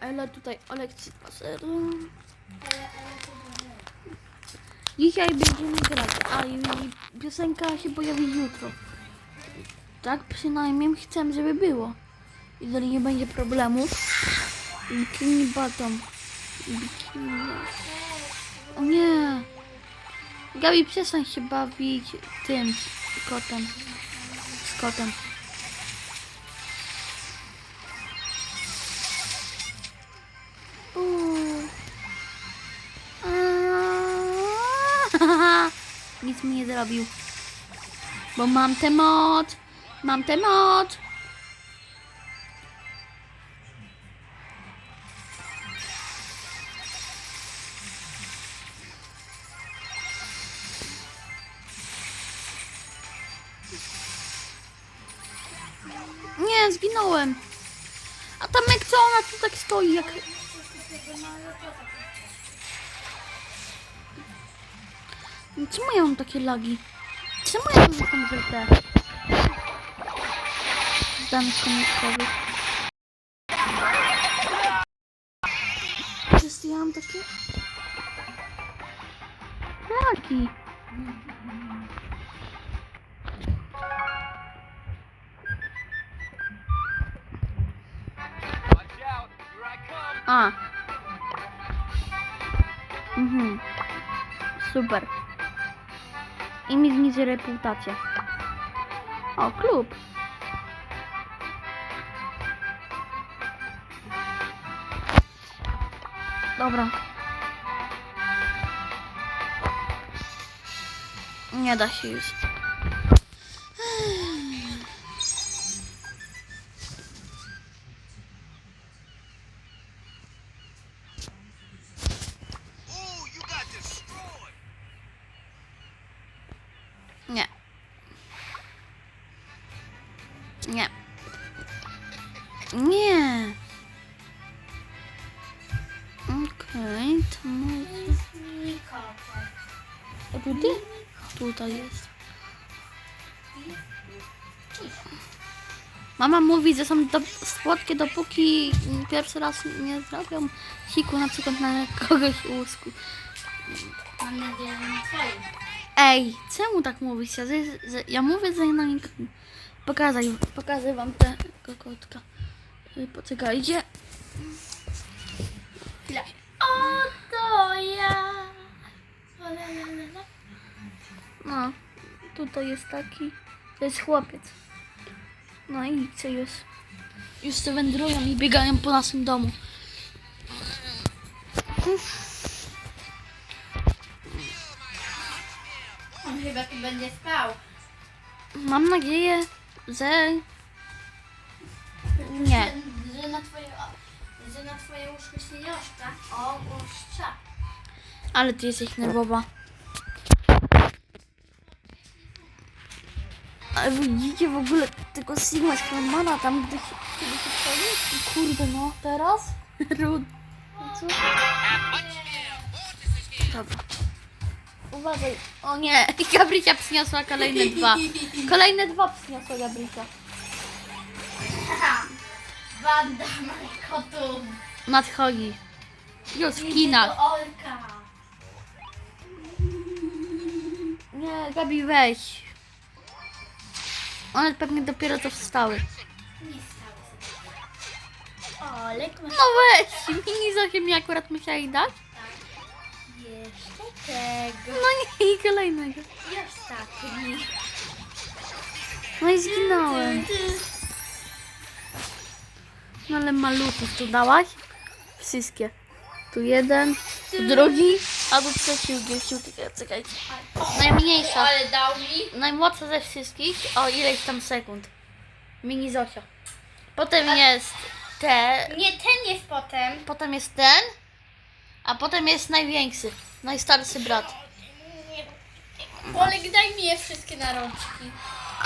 Ela tutaj o lekcji spaceru. Dzisiaj będziemy grać, a piosenka się pojawi jutro. Tak przynajmniej chcę, żeby było. Jeżeli nie będzie problemów. Bikini bottom. Bikini. O nie. Gabi, przestań się bawić tym kotem. Z kotem. Nic mi nie zrobił. Bo mam tę moc. Mam tę moc. Nie, zginąłem. A tam jak co ona tu tak stoi jak... Czemu ja mam takie lagi? Czemu ja jestem ZT? Z danych komórkowych. Wszyscy ja mam takie... Lagi. A. Mhm. Super. I mi zniży reputację. O, klub. Dobra. Nie da się już. A tu ty? Tutaj jest. Mama mówi, że są do, słodkie dopóki pierwszy raz nie zrobią siku na przykład na kogoś łusku. Mam nadzieję, że nie twoim. Ej, czemu tak mówisz? Ja, że, że, ja mówię, że na nik... Pokazaj, pokażę wam tego kotka. Poczekajcie. O, to ja. No, tutaj jest taki. To jest chłopiec. No i co jest? Już se wędrują i biegają po naszym domu. On chyba tu będzie spał. Mam nadzieję, że... Nie. Że, że na twoje, że na twoje łóżko się joszcza. O, łoszcza. Ale ty jesteś nerwowa. Ale widzicie w ogóle tego Sigma Skramana tam, gdy się, kiedy się wchodzi? Kurde, no, teraz? Rud. Co? Dobra. Uważaj. O nie, Gabrysia przyniosła kolejne dwa. Kolejne dwa przyniosła Gabrysia. Banda kotów. Nadchodzi. Już w kinach. Olka. Gabi, weź. One pewnie dopiero co wstały. Nie stało sobie. Olek masz No weź, mini Zosie mi akurat musieli dać. jeszcze tego. No nie, i kolejnego. I ostatni. No i zginąłem. No ale malutów tu dałaś? Wszystkie. Tu jeden, tu drugi, a tu trzeci ugryźcił. Czekajcie. Najmniejsza. Ale dał mi. Najmłodsza ze wszystkich o ileś tam sekund. Mini Zosia. Potem jest te, Nie, ten jest potem. potem jest ten, a potem jest największy, najstarszy brat. Olek, daj mi je wszystkie na rączki.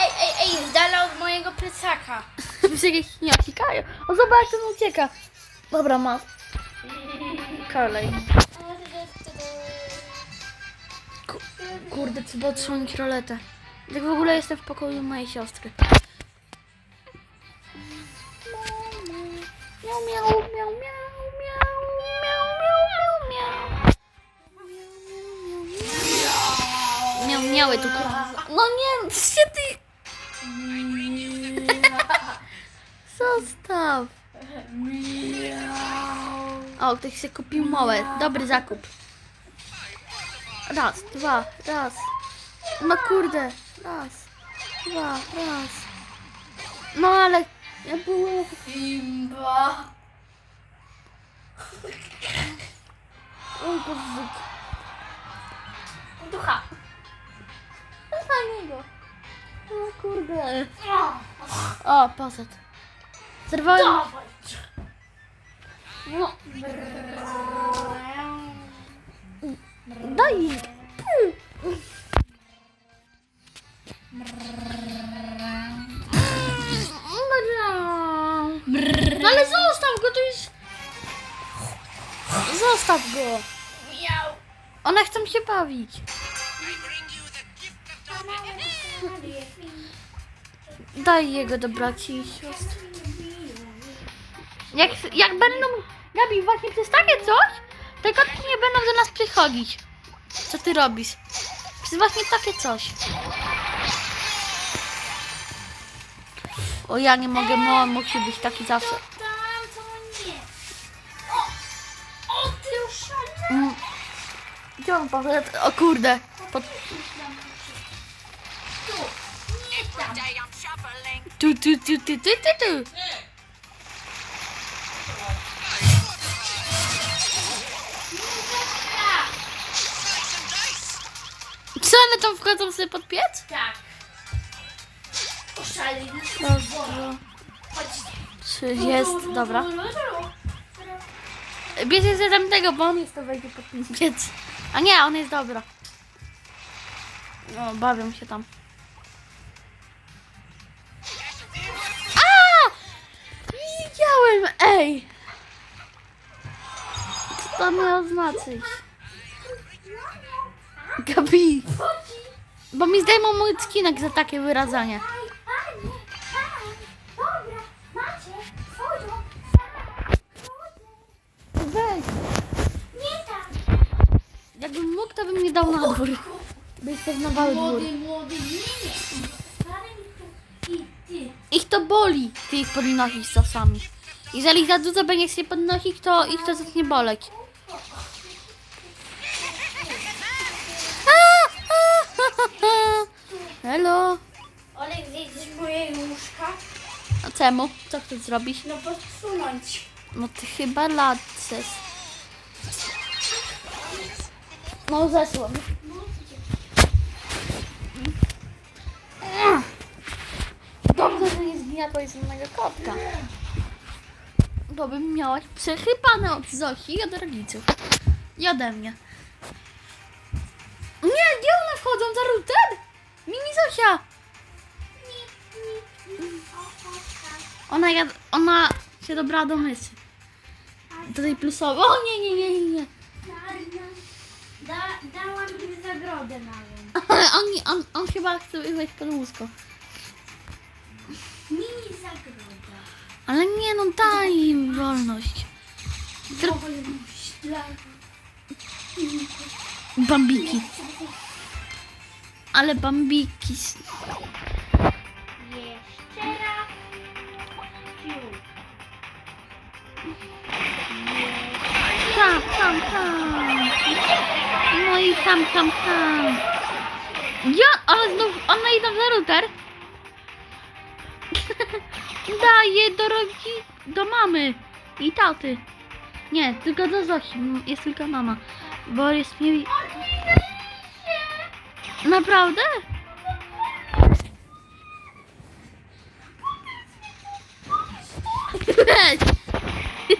Ej, ej, ej, z dala od mojego plecaka. Jakieś nie osikają. O zobacz, ten ucieka. Dobra, ma. Kolej. Kurde, trzeba odsłonić roletę. Tak w ogóle jestem w pokoju mojej siostry. Miau, miau, miau, miau, miau, miau, miau, miau, miau. Miau, miały tu kurwa. No nie, się ty... Zostaw. O, ktoś się kupił małe. Dobry zakup. Raz, dwa, raz. No kurde. Raz, dwa, raz. No ale... Ja byłem... Imba. O, Boże. Ducha. Na niego. O kurde. O, O, poszedł. Zerwałem... dawaj. No. Daj. No ale zostaw go, to jest... Zostaw go. One chcą się bawić. Daj jego do braci i sióstr. Jak, jak będą... Gabi, właśnie przez takie coś, te kotki nie będą do nas przychodzić. Co ty robisz? Przez właśnie takie coś. O, ja nie mogę, mo, musi być taki zawsze. Mm. Gdzie on poszedł? O kurde. Pod... Tu. Tu, tu, tu, tu, tu, tu, Co one tam wchodzą sobie pod piec? tak. Oszalej, Dobrze. Chodźcie. Czy jest? Dobra. Bierze się tam tego, bo on jest to wejdzie pod ten piec. A nie, on jest dobra. No, bawią się tam. A! Widziałem, ej! Co to miało znaczyć? Gabi! Bo mi zdejmą mój skinek za takie swoją Weź! Nie tam. Jakbym mógł, to bym nie dał na dwór. Byś poznawały dwór. Młody, młody, nie, nie. I ty. Ich to boli, ty ich podnosisz czasami. Jeżeli za dużo będziesz się podnosić, to ich to zacznie boleć. Hello. Olek, zjedziesz moje łóżka? A czemu? Co chcesz zrobić? No podsunąć. No ty chyba latces. No zeszło. mi. Dobrze, że nie zgniatłeś z innego kotka. Bo bym miałaś przechypane od Zosi i od rodziców. I ode mnie. Nie, gdzie one wchodzą? Za router? Mini Zosia! Ona, jad, ona się dobrała do mysy. Do tej plusowej. O nie, nie, nie, nie, nie. Da, dałam im zagrodę małą. On, on, on chyba chce wejść pod łóżko. Mini zagroda. Ale nie, no daj im wolność. Zrób bambiki. Ale bambiki. Jeszcze raz. Ciu. Tam, tam, tam. No i tam, tam, tam. Ja, ale znów, one idą za router. Daję do rodzi, do mamy i taty. Nie, tylko do Zosi, jest tylko mama. Bo jest mi... Naprawdę?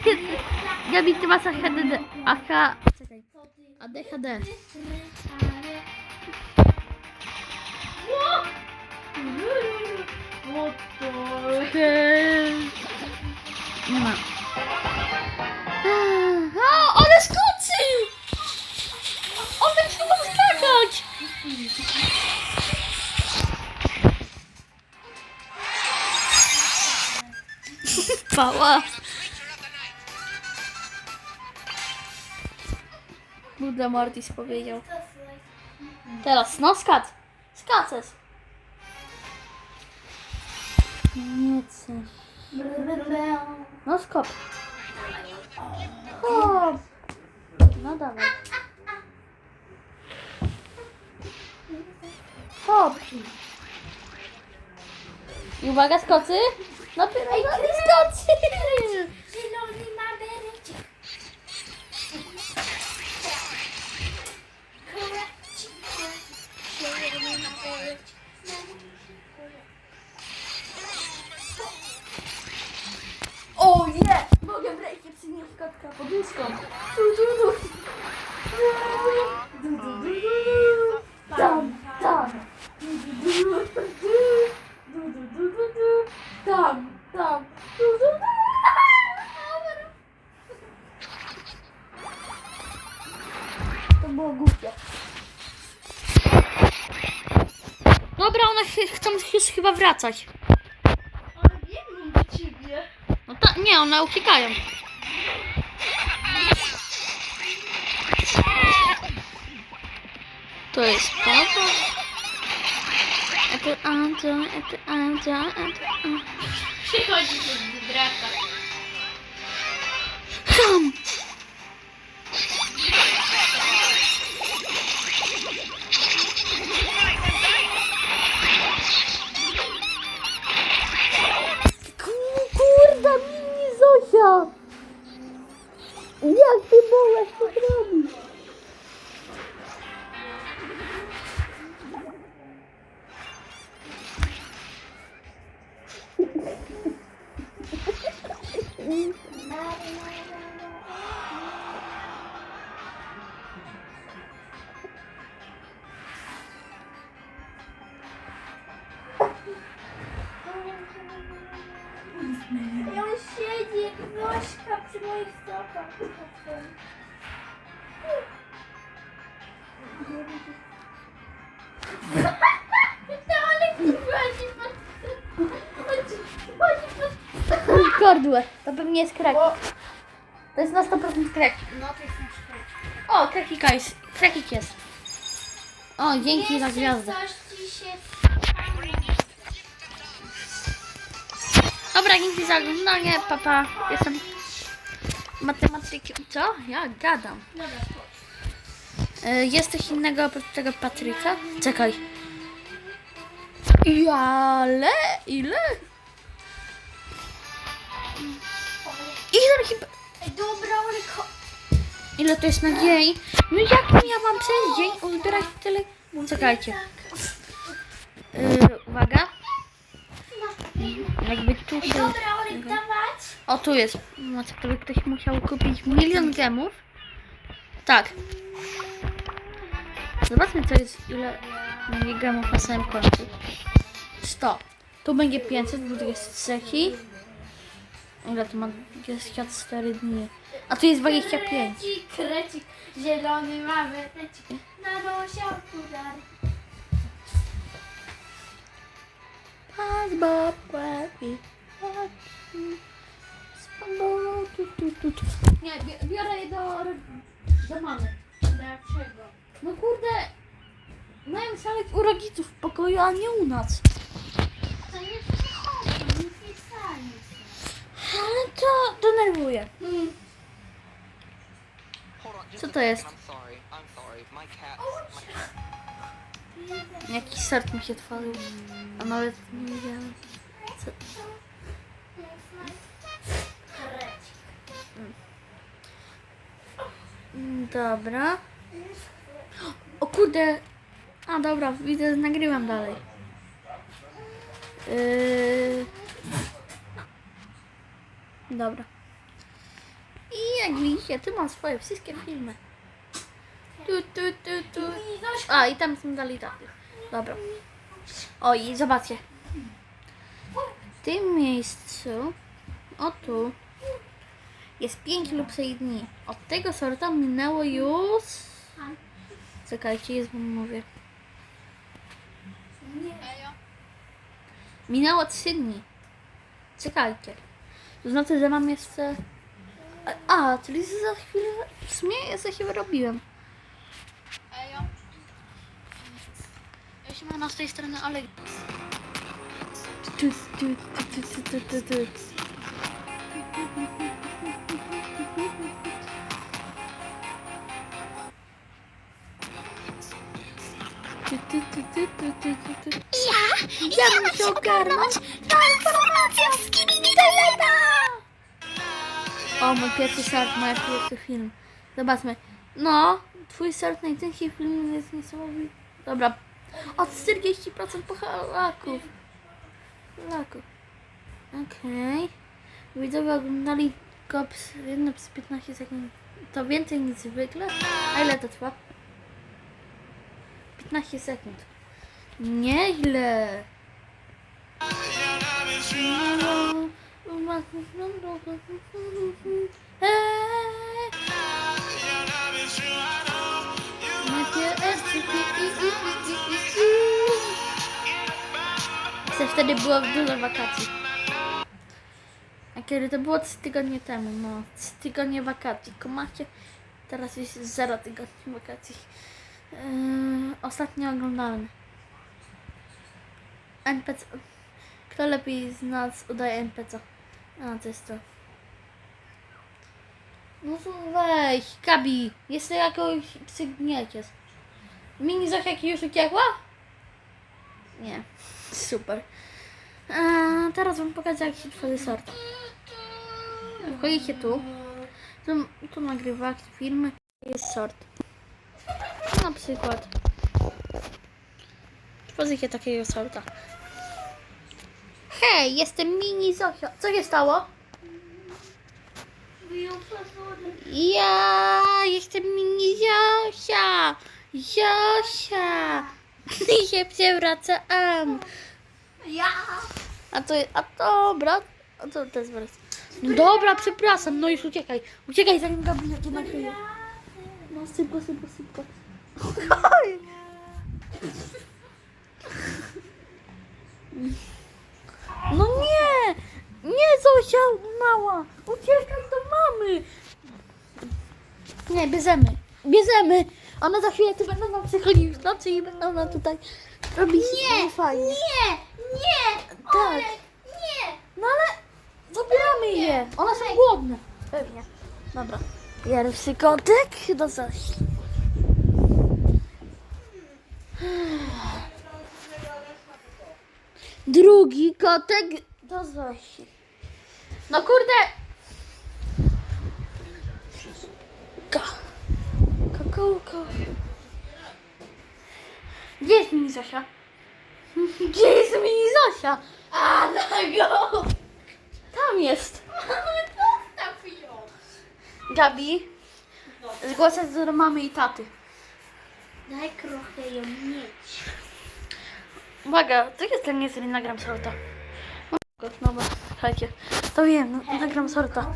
Gabi, ty masz ADHD. AK... Czekaj. ADHD. What Nie ma. O, ale skoczył! On będzie mógł skakać! Pała. Buddha Mortis powiedział. Teraz no skacz. Skaces. Nie chcę. No skop. Hop. No dawaj. Hop. I uwaga, skocy. No pirata, skocy. Zielony ma berecik. Korecik. Zielony ma. O nie! Mogę brejki przynieść kotka poduszką. Tu, tu, tu. Du, du, du, du, du. Wracać. Ale biegną do ciebie. No ta, nie, one uciekają. To jest papa. A to Anton, a to Anton, a to Anton. Przychodzi brata. Kordłe, to pewnie jest krekik. To jest na 100% krekik. No to jest nasz krek. O, krekika jest. Krekik jest. O, dzięki za gwiazdę. Coś ci się... Dobra, dzięki za oglądanie, papa. Jestem matematykiem. Co? Ja gadam. Dobra, jest coś innego oprócz tego Patryka? Czekaj. I ale? Ile? Ile chyba... Dobra, ale. Ile to jest na dzień? No jak miałam przez dzień uzbierać tyle... Czekajcie. Yy, uwaga. Jakby tu... Dobra, dawać. O, tu jest. No, ktoś musiał kupić milion gemów. Tak. Zobaczmy, co jest, ile będzie gemów na samym końcu. 100. Tu będzie 500, bo tu jest trzeci. Ile to ma 24 dni? A tu jest 25. Krecik, krecik, zielony ma berecik. Na nosie okular. Pas Bob Baby. tu, tu, tu, tu. Nie, bi- biorę je do, do mamy. Dlaczego? No kurde, mają szaleć u rodziców w pokoju, a nie u nas. To nie przychodzą, nie pisali. Ale to denerwuje. Hmm. Co to jest? Jakiś sort mi się tworzył, a nawet nie wiedziałem. Co? Krecik. Mm, Dobra. Kurde. A dobra, widzę, nagrywam dalej. Yy... Dobra. I jak widzicie, tu mam swoje wszystkie filmy. Tu, tu, tu, tu. A, i tam są dalej taty. Dobra. O, i zobaczcie. W tym miejscu, o tu, jest 5 lub 6 dni. Od tego sorta minęło już... Czekajcie, jest wam mówię. Minęło 3 dni. Czekajcie. To znaczy, że mam jeszcze... A, a, czyli za chwilę... W sumie ja się wyrobiłem. Ejo. Ja się Siemano, z tej strony Olek. Tu, tu, tu, tu, tu, tu, tu. Tu. Ja? Ja muszę ogarnąć ta informacja w Skibidi O, mój pierwszy start, mój pierwszy film. Zobaczmy. No, twój start najczęściej film jest niesamowity. Dobra. Od 40% Polaków. Polaków. Okej. Widzowie oglądali go jedno przez 15 sekund. To więcej niż zwykle. A ile to trwa? 15 sekund. Nieźle. Co wtedy było dużo wakacji. A kiedy to było 3 tygodnie temu, no 3 tygodnie wakacji. Komacie, teraz jest 0 tygodni wakacji. Yy, ostatnio oglądałem. NPC. Kto lepiej z nas udaje NPC? A, to jest to. No weź, Gabi, jest to jakoś psygniecie. Mini Zofia już uciekła? Nie. Super. Eee, teraz wam pokażę jak się tworzy sort. Wchodzicie tu. Tu, tu nagrywa filmy. Jest sort. Na przykład. Tworzycie takiego sorta. Hej, jestem mini Zofia. Co się stało? Ja jestem mini Zosia. Zosia. I się przewracam. Ja! A to, a dobra. A to, to jest wracam. No dobra, przepraszam. No już uciekaj. Uciekaj zanim Gabriela to nakryje. No szybko, szybko, szybko. Oj. No nie! Nie, Zosia mała! Uciekaj do mamy! Nie, bierzemy. Bierzemy! One za chwilę tu będą nam przychodzić w nocy i będą nam tutaj robić nie, fajnie. Nie! Nie! Tak. Olek, nie! No ale zabieramy je. One są głodne. Pewnie. Dobra. Pierwszy kotek do Zosi. Drugi kotek do Zosi. No kurde. Kakałka. Gdzie jest mini Zosia? Gdzie jest mini Zosia? A, na go! Tam jest. Gabi, zgłaszać do mamy i taty. Daj trochę ją mieć. Uwaga, to jest ten jeżeli nagram sorta. O, Dobra, słuchajcie. To wiem, no, nagram sorta.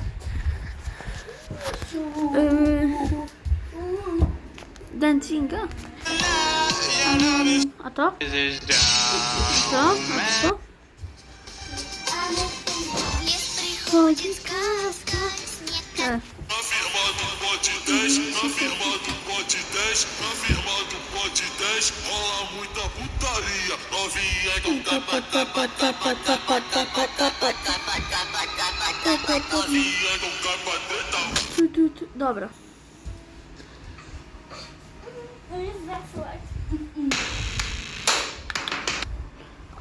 Yy, dancinga. Um, a to? Co? A to? Chodzi z kaska. E, 10, na firma do pote 10, na firma do pote 10, rola muita putaria. Novinha com tapa, tapa, tapa, tapa, tapa, tapa, tapa, tapa, tapa, tapa, novinha com capa tu. Dobra.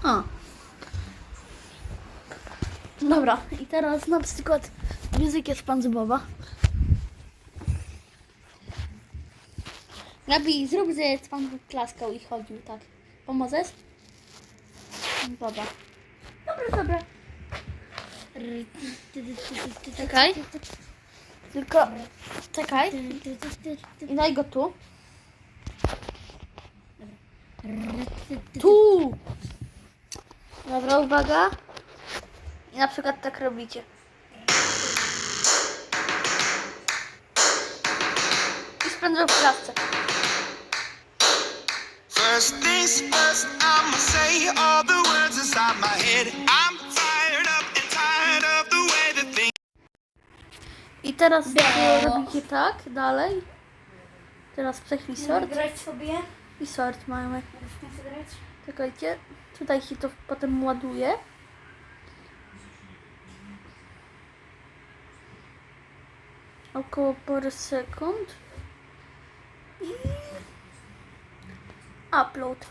No. O. Dobra, i teraz na przykład muzykę z Pan Zubowa. Gabi, zrób, że Pan klaskał i chodził, tak. Pomożesz? Dobra. Dobra, dobra. Czekaj. Tylko, czekaj. I daj go tu. Tu! Dobra, uwaga. I na przykład tak robicie. I spędzę w klatce. First things first, I'ma say all the words inside my head. I'm fired up and tired of the way that things. I teraz e, robicie tak, dalej. Teraz przechwij sort Grać sobie. i sort mamy. Chcesz grać? Czekajcie, tutaj się to potem ładuje. Około parę sekund. I upload.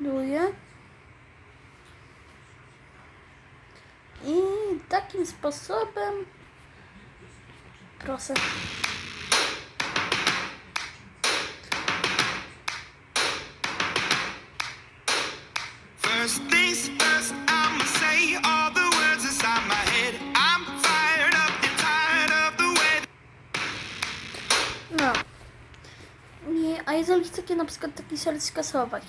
Duję. I takim sposobem proszę. First things a jeżeli chcecie na przykład taki ser skasować,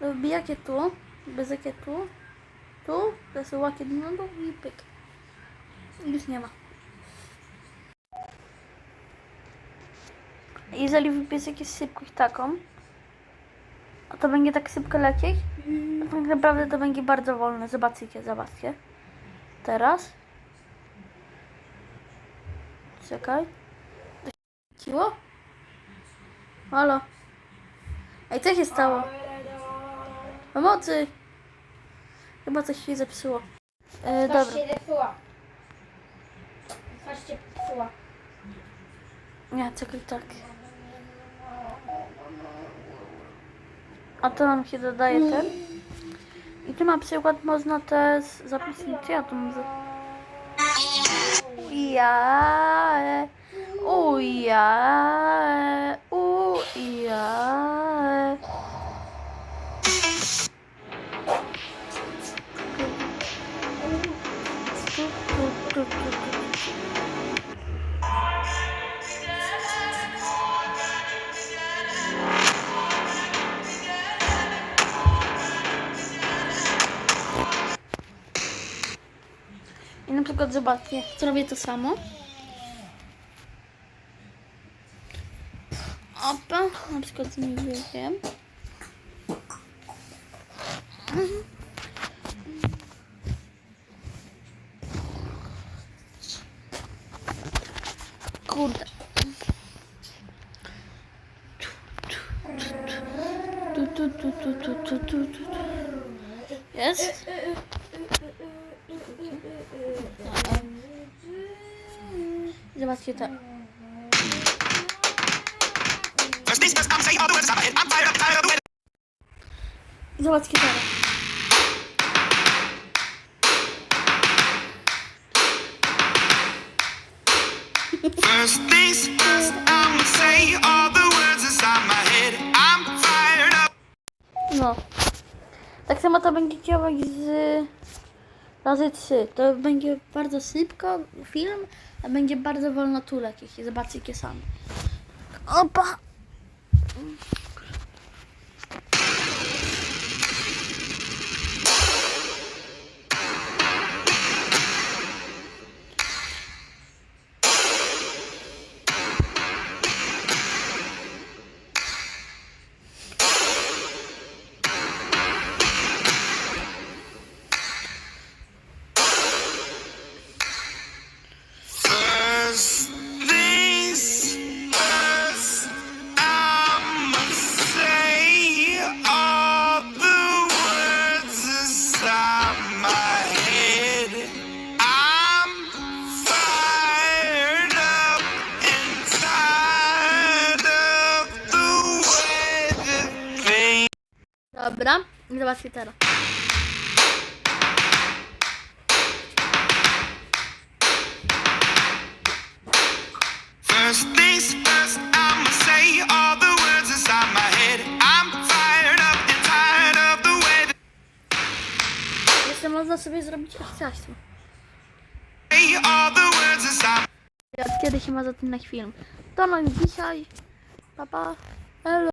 to wbijacie tu, bez tu, tu, przesyłacie na dół i pyk. Już nie ma. Jeżeli wybierzecie szybkość taką, a to będzie tak szybko lecieć, to tak naprawdę to będzie bardzo wolne. Zobaczycie, zobaczcie. Teraz. Czekaj. Ciło? Halo? Ej, co się stało? Pomocy! Chyba coś się zepsuło. E, Twarz dobra. się zepsuła. Twarz się popsuła. Nie, czekaj, tak. A to nam się dodaje ten. I tu na przykład można też zapisać, ja tu mam za... Ja, u ja, u ja. I na przykład zobaczcie, zrobię to samo. Opa, na przykład z Tak samo to będzie działać z razy 3. To będzie bardzo szybko film, a będzie bardzo wolno tu lecieć. Zobaczcie sami. Opa! I zobaczcie teraz. First things first, I'ma say all the words inside my head. I'm fired up and tired of the way that Jeszcze można sobie zrobić akcjację. say all the words inside Od kiedy się ma za tym na film. To no już dzisiaj. Pa, pa. Hello.